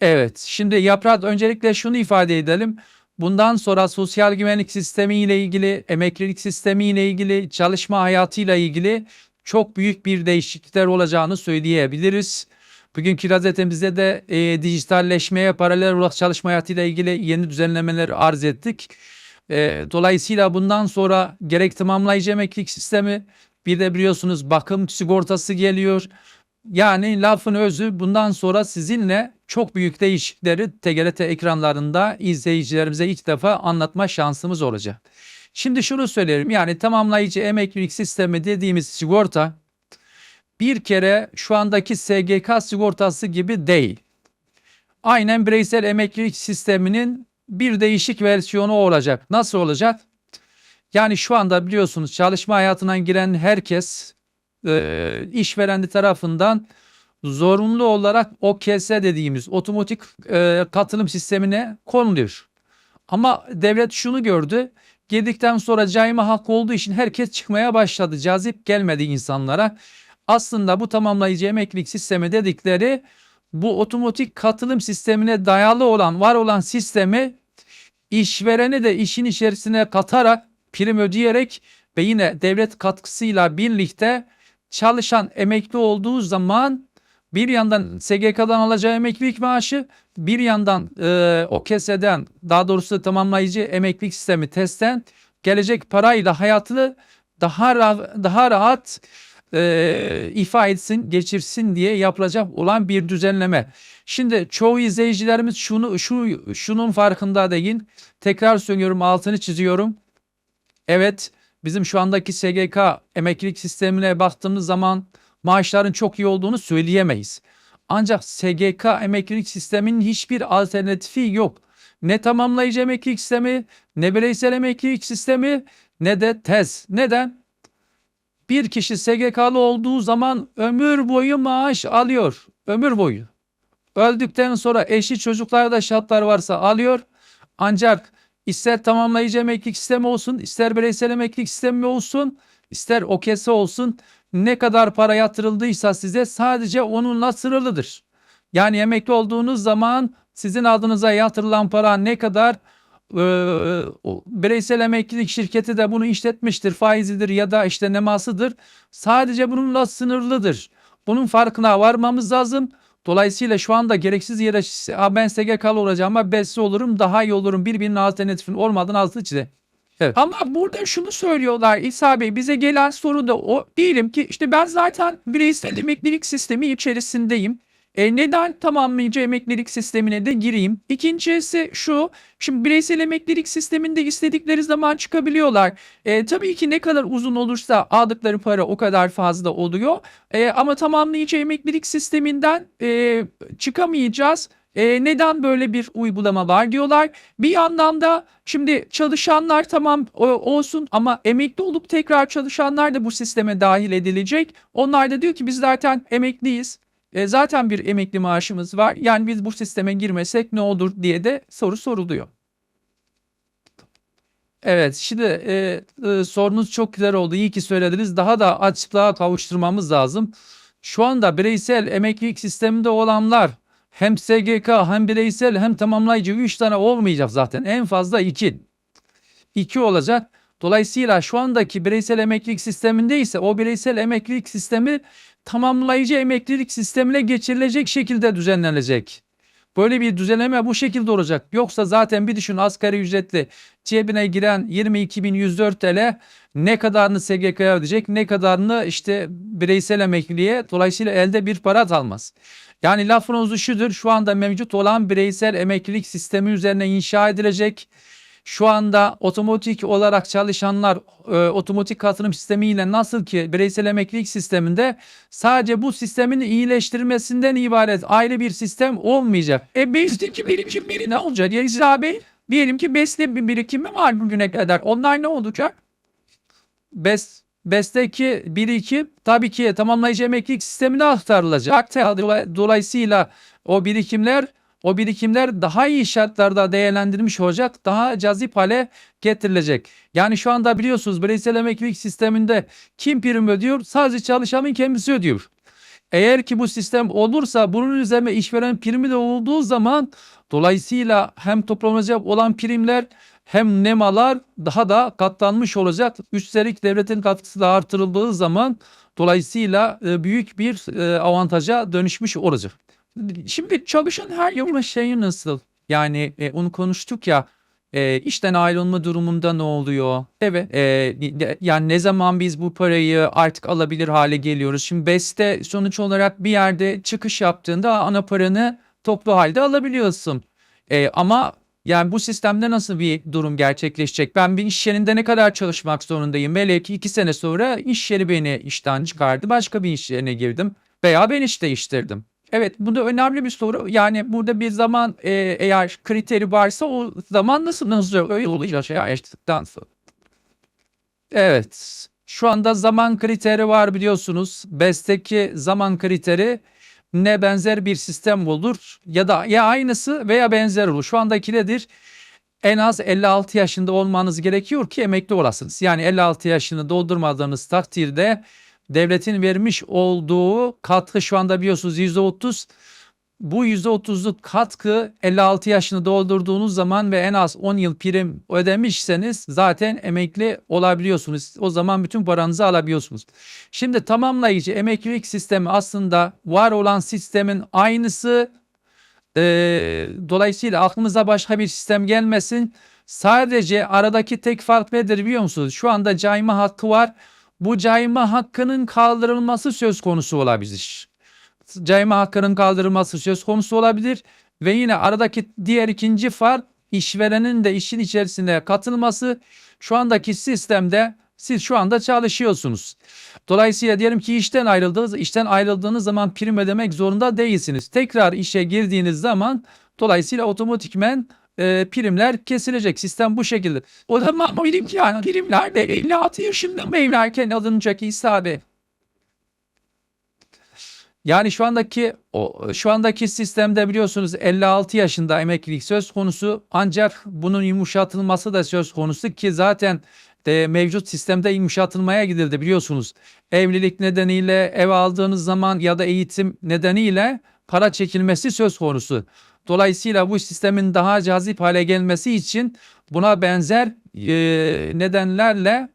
Evet, şimdi Yaprak öncelikle şunu ifade edelim. Bundan sonra sosyal güvenlik sistemi ile ilgili, emeklilik sistemi ile ilgili, çalışma hayatıyla ilgili çok büyük bir değişiklikler olacağını söyleyebiliriz. Bugünkü gazetemizde de e, dijitalleşmeye paralel olarak çalışma hayatıyla ilgili yeni düzenlemeler arz ettik. E, dolayısıyla bundan sonra gerek tamamlayıcı emeklilik sistemi bir de biliyorsunuz bakım sigortası geliyor. Yani lafın özü bundan sonra sizinle çok büyük değişiklikleri TGRT ekranlarında izleyicilerimize ilk defa anlatma şansımız olacak. Şimdi şunu söylerim yani tamamlayıcı emeklilik sistemi dediğimiz sigorta bir kere şu andaki SGK sigortası gibi değil. Aynen bireysel emeklilik sisteminin bir değişik versiyonu olacak. Nasıl olacak? Yani şu anda biliyorsunuz çalışma hayatına giren herkes e, işvereni tarafından zorunlu olarak OKS dediğimiz otomatik e, katılım sistemine konuluyor. Ama devlet şunu gördü. Girdikten sonra cayma hakkı olduğu için herkes çıkmaya başladı. Cazip gelmedi insanlara. Aslında bu tamamlayıcı emeklilik sistemi dedikleri bu otomatik katılım sistemine dayalı olan var olan sistemi işvereni de işin içerisine katarak prim ödeyerek ve yine devlet katkısıyla birlikte çalışan emekli olduğu zaman bir yandan SGK'dan alacağı emeklilik maaşı bir yandan e, o keseden daha doğrusu tamamlayıcı emeklilik sistemi testten gelecek parayla hayatını daha ra- daha rahat e, ifa etsin, geçirsin diye yapılacak olan bir düzenleme. Şimdi çoğu izleyicilerimiz şunu şu şunun farkında değil. Tekrar söylüyorum, altını çiziyorum. Evet, bizim şu andaki SGK emeklilik sistemine baktığımız zaman maaşların çok iyi olduğunu söyleyemeyiz. Ancak SGK emeklilik sisteminin hiçbir alternatifi yok. Ne tamamlayıcı emeklilik sistemi, ne bireysel emeklilik sistemi, ne de tez. Neden? Bir kişi SGK'lı olduğu zaman ömür boyu maaş alıyor. Ömür boyu. Öldükten sonra eşi çocuklarda şartlar varsa alıyor. Ancak ister tamamlayıcı emeklilik sistemi olsun, ister bireysel emeklilik sistemi olsun, ister OKS olsun ne kadar para yatırıldıysa size sadece onunla sınırlıdır. Yani emekli olduğunuz zaman sizin adınıza yatırılan para ne kadar e, bireysel emeklilik şirketi de bunu işletmiştir, faizidir ya da işte nemasıdır. Sadece bununla sınırlıdır. Bunun farkına varmamız lazım. Dolayısıyla şu anda gereksiz yere "Aa, ben SGK'lı olacağım ama BES'i olurum daha iyi olurum birbirinin alternatifin olmadan altı çize. Evet. Ama burada şunu söylüyorlar İsa Bey bize gelen soru da o. Diyelim ki işte ben zaten bireysel emeklilik sistemi içerisindeyim. E neden tamamlayıcı emeklilik sistemine de gireyim? İkincisi şu, şimdi bireysel emeklilik sisteminde istedikleri zaman çıkabiliyorlar. E, tabii ki ne kadar uzun olursa aldıkları para o kadar fazla oluyor. E, ama tamamlayıcı emeklilik sisteminden e, çıkamayacağız. E, neden böyle bir uygulama var diyorlar. Bir yandan da şimdi çalışanlar tamam olsun ama emekli olup tekrar çalışanlar da bu sisteme dahil edilecek. Onlar da diyor ki biz zaten emekliyiz. E, zaten bir emekli maaşımız var. Yani biz bu sisteme girmesek ne olur diye de soru soruluyor. Evet, şimdi e, e, sorunuz çok güzel oldu. İyi ki söylediniz. Daha da açıklığa kavuşturmamız lazım. Şu anda bireysel emeklilik sisteminde olanlar hem SGK hem bireysel hem tamamlayıcı 3 tane olmayacak zaten. En fazla 2. 2 olacak. Dolayısıyla şu andaki bireysel emeklilik sisteminde ise o bireysel emeklilik sistemi tamamlayıcı emeklilik sistemine geçirilecek şekilde düzenlenecek. Böyle bir düzenleme bu şekilde olacak. Yoksa zaten bir düşün asgari ücretli cebine giren 22.104 TL ne kadarını SGK'ya ödeyecek ne kadarını işte bireysel emekliliğe dolayısıyla elde bir para almaz. Yani lafın şudur şu anda mevcut olan bireysel emeklilik sistemi üzerine inşa edilecek. Şu anda otomatik olarak çalışanlar e, otomatik katılım sistemiyle nasıl ki bireysel emeklilik sisteminde sadece bu sistemin iyileştirmesinden ibaret ayrı bir sistem olmayacak. E BES'teki birikim biri ne olacak? Ya İsa Bey diyelim ki BES'te bir birikimi var bugüne kadar. Onlar ne olacak? BES BES'teki birikim tabii ki tamamlayıcı emeklilik sistemine aktarılacak. Dolay- Dolayısıyla o birikimler o birikimler daha iyi şartlarda değerlendirilmiş olacak, daha cazip hale getirilecek. Yani şu anda biliyorsunuz bireysel emeklilik sisteminde kim prim ödüyor? Sadece çalışanın kendisi ödüyor. Eğer ki bu sistem olursa bunun üzerine işveren primi de olduğu zaman dolayısıyla hem toplanacak olan primler hem nemalar daha da katlanmış olacak. Üstelik devletin katkısı da artırıldığı zaman dolayısıyla e, büyük bir e, avantaja dönüşmüş olacak. Şimdi çalışan her yıl Şey nasıl? Yani e, onu konuştuk ya e, işten ayrılma durumunda ne oluyor? evet E, yani ne zaman biz bu parayı artık alabilir hale geliyoruz? Şimdi BES'te sonuç olarak bir yerde çıkış yaptığında ana paranı toplu halde alabiliyorsun. E, ama yani bu sistemde nasıl bir durum gerçekleşecek? Ben bir iş yerinde ne kadar çalışmak zorundayım? Velev ki iki sene sonra iş yeri beni işten çıkardı. Başka bir iş yerine girdim veya ben iş değiştirdim. Evet bu da önemli bir soru. Yani burada bir zaman e, eğer kriteri varsa o zaman nasıl nasıl öyle olacak açtıktan sonra. Evet. Şu anda zaman kriteri var biliyorsunuz. BES'teki zaman kriteri ne benzer bir sistem olur ya da ya aynısı veya benzer olur. Şu andaki nedir? En az 56 yaşında olmanız gerekiyor ki emekli olasınız. Yani 56 yaşını doldurmadığınız takdirde devletin vermiş olduğu katkı şu anda biliyorsunuz %30 bu %30'luk katkı 56 yaşını doldurduğunuz zaman ve en az 10 yıl prim ödemişseniz zaten emekli olabiliyorsunuz. O zaman bütün paranızı alabiliyorsunuz. Şimdi tamamlayıcı emeklilik sistemi aslında var olan sistemin aynısı. Ee, dolayısıyla aklınıza başka bir sistem gelmesin. Sadece aradaki tek fark nedir biliyor musunuz? Şu anda cayma hakkı var. Bu cayma hakkının kaldırılması söz konusu olabilir cayma hakkının kaldırılması söz konusu olabilir ve yine aradaki diğer ikinci fark işverenin de işin içerisine katılması. Şu andaki sistemde siz şu anda çalışıyorsunuz. Dolayısıyla diyelim ki işten ayrıldınız. işten ayrıldığınız zaman prim ödemek zorunda değilsiniz. Tekrar işe girdiğiniz zaman dolayısıyla otomatikmen e, primler kesilecek. Sistem bu şekilde. O zaman benim yani primlerde 56 yaşında mı evlerken alınacak İsa abi? Yani şu andaki o şu andaki sistemde biliyorsunuz 56 yaşında emeklilik söz konusu ancak bunun yumuşatılması da söz konusu ki zaten de mevcut sistemde yumuşatılmaya gidildi biliyorsunuz. Evlilik nedeniyle ev aldığınız zaman ya da eğitim nedeniyle para çekilmesi söz konusu. Dolayısıyla bu sistemin daha cazip hale gelmesi için buna benzer e, nedenlerle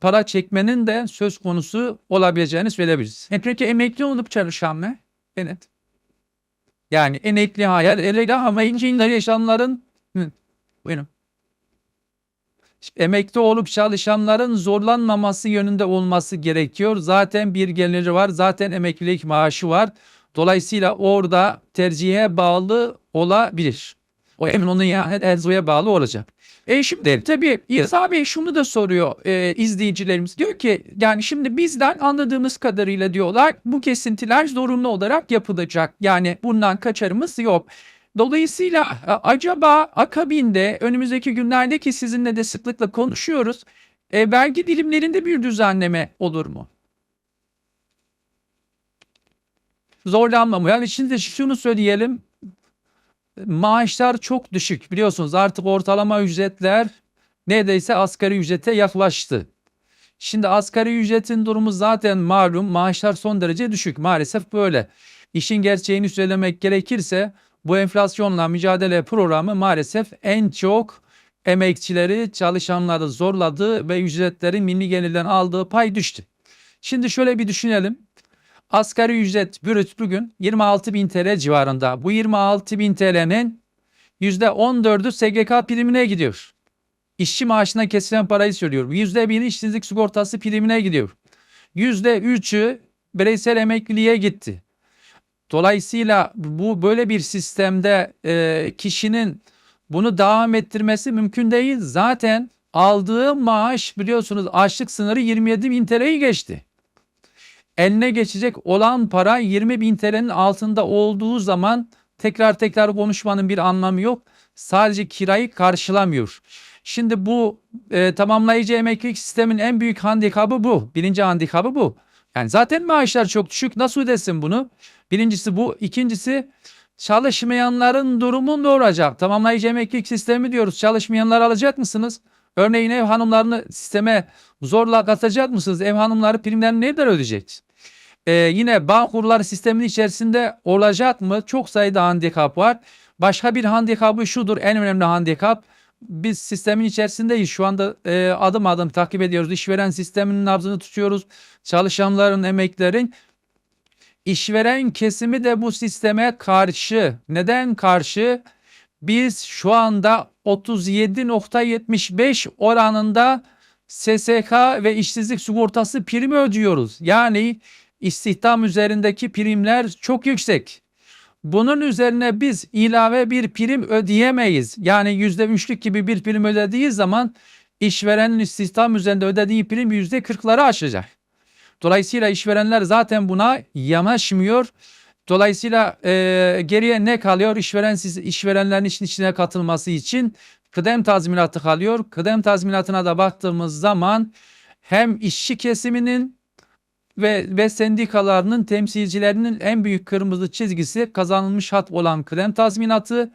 para çekmenin de söz konusu olabileceğini söyleyebiliriz. E peki emekli olup çalışan mı? Evet. Yani emekli hayal ele ama incinde yaşayanların Hı, buyurun. Emekli olup çalışanların zorlanmaması yönünde olması gerekiyor. Zaten bir geliri var. Zaten emeklilik maaşı var. Dolayısıyla orada tercihe bağlı olabilir. O emin olun yani tercihe bağlı olacak. E şimdi tabii İsa Bey şunu da soruyor e, izleyicilerimiz. Diyor ki yani şimdi bizden anladığımız kadarıyla diyorlar bu kesintiler zorunlu olarak yapılacak. Yani bundan kaçarımız yok. Dolayısıyla acaba akabinde önümüzdeki günlerde ki sizinle de sıklıkla konuşuyoruz. E, vergi dilimlerinde bir düzenleme olur mu? Zorlanmamı. Yani şimdi şunu söyleyelim. Maaşlar çok düşük biliyorsunuz artık ortalama ücretler neredeyse asgari ücrete yaklaştı. Şimdi asgari ücretin durumu zaten malum maaşlar son derece düşük maalesef böyle. İşin gerçeğini söylemek gerekirse bu enflasyonla mücadele programı maalesef en çok emekçileri çalışanları zorladı ve ücretlerin milli gelirden aldığı pay düştü. Şimdi şöyle bir düşünelim. Asgari ücret brüt bugün 26 bin TL civarında. Bu 26 bin TL'nin %14'ü SGK primine gidiyor. İşçi maaşına kesilen parayı söylüyorum. %1'i işsizlik sigortası primine gidiyor. %3'ü bireysel emekliliğe gitti. Dolayısıyla bu böyle bir sistemde e, kişinin bunu devam ettirmesi mümkün değil. Zaten aldığı maaş biliyorsunuz açlık sınırı 27 bin TL'yi geçti eline geçecek olan para 20 bin TL'nin altında olduğu zaman tekrar tekrar konuşmanın bir anlamı yok. Sadece kirayı karşılamıyor. Şimdi bu e, tamamlayıcı emeklilik sistemin en büyük handikabı bu. Birinci handikabı bu. Yani zaten maaşlar çok düşük. Nasıl ödesin bunu? Birincisi bu. İkincisi çalışmayanların durumu ne olacak? Tamamlayıcı emeklilik sistemi diyoruz. Çalışmayanlar alacak mısınız? Örneğin ev hanımlarını sisteme zorla katacak mısınız? Ev hanımları primlerini nereden ödeyecek? Ee, yine bağ kurları sistemin içerisinde olacak mı? Çok sayıda handikap var. Başka bir handikapı şudur en önemli handikap. Biz sistemin içerisindeyiz. Şu anda e, adım adım takip ediyoruz. İşveren sisteminin nabzını tutuyoruz. Çalışanların, emeklerin. İşveren kesimi de bu sisteme karşı. Neden karşı? Biz şu anda 37.75 oranında SSK ve işsizlik sigortası primi ödüyoruz. Yani istihdam üzerindeki primler çok yüksek. Bunun üzerine biz ilave bir prim ödeyemeyiz. Yani %3'lük gibi bir prim ödediği zaman işverenin istihdam üzerinde ödediği prim %40'ları aşacak. Dolayısıyla işverenler zaten buna yanaşmıyor. Dolayısıyla e, geriye ne kalıyor? İşveren siz işverenlerin işin içine katılması için kıdem tazminatı kalıyor. Kıdem tazminatına da baktığımız zaman hem işçi kesiminin ve ve sendikalarının temsilcilerinin en büyük kırmızı çizgisi kazanılmış hat olan kıdem tazminatı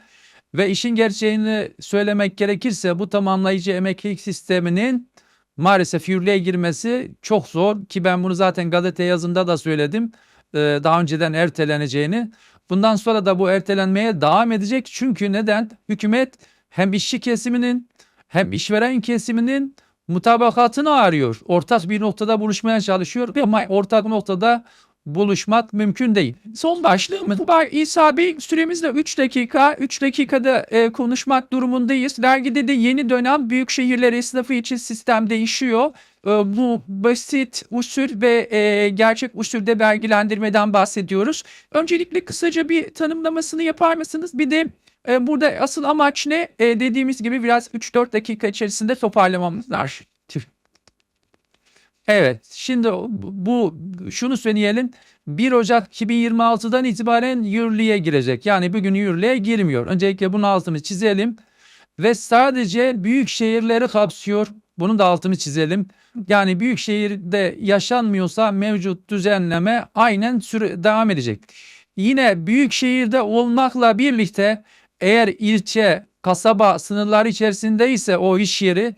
ve işin gerçeğini söylemek gerekirse bu tamamlayıcı emeklilik sisteminin maalesef yürürlüğe girmesi çok zor ki ben bunu zaten gazete yazında da söyledim. Ee, daha önceden erteleneceğini. Bundan sonra da bu ertelenmeye devam edecek. Çünkü neden? Hükümet hem işçi kesiminin hem işveren kesiminin mutabakatını arıyor. Ortak bir noktada buluşmaya çalışıyor ama ortak noktada buluşmak mümkün değil. Son başlığımız var. İsa Bey süremiz de 3 dakika. 3 dakikada e, konuşmak durumundayız. Dergide de yeni dönem büyük şehirler esnafı için sistem değişiyor. E, bu basit usul ve e, gerçek usulde vergilendirmeden bahsediyoruz. Öncelikle kısaca bir tanımlamasını yapar mısınız? Bir de e, burada asıl amaç ne? E, dediğimiz gibi biraz 3-4 dakika içerisinde toparlamamız. Evet, şimdi bu şunu söyleyelim. 1 Ocak 2026'dan itibaren yürürlüğe girecek. Yani bugün yürürlüğe girmiyor. Öncelikle bunun altını çizelim. Ve sadece büyük şehirleri kapsıyor. Bunun da altını çizelim. Yani büyük şehirde yaşanmıyorsa mevcut düzenleme aynen süre devam edecek. Yine büyük şehirde olmakla birlikte eğer ilçe, kasaba sınırları içerisindeyse o iş yeri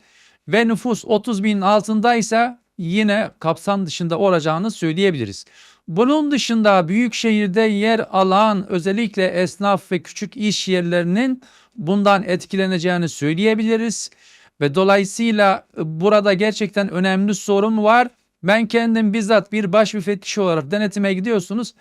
ve nüfus 30 bin altındaysa yine kapsam dışında olacağını söyleyebiliriz. Bunun dışında büyük şehirde yer alan özellikle esnaf ve küçük iş yerlerinin bundan etkileneceğini söyleyebiliriz. Ve dolayısıyla burada gerçekten önemli sorun var. Ben kendim bizzat bir baş müfettiş olarak denetime gidiyorsunuz.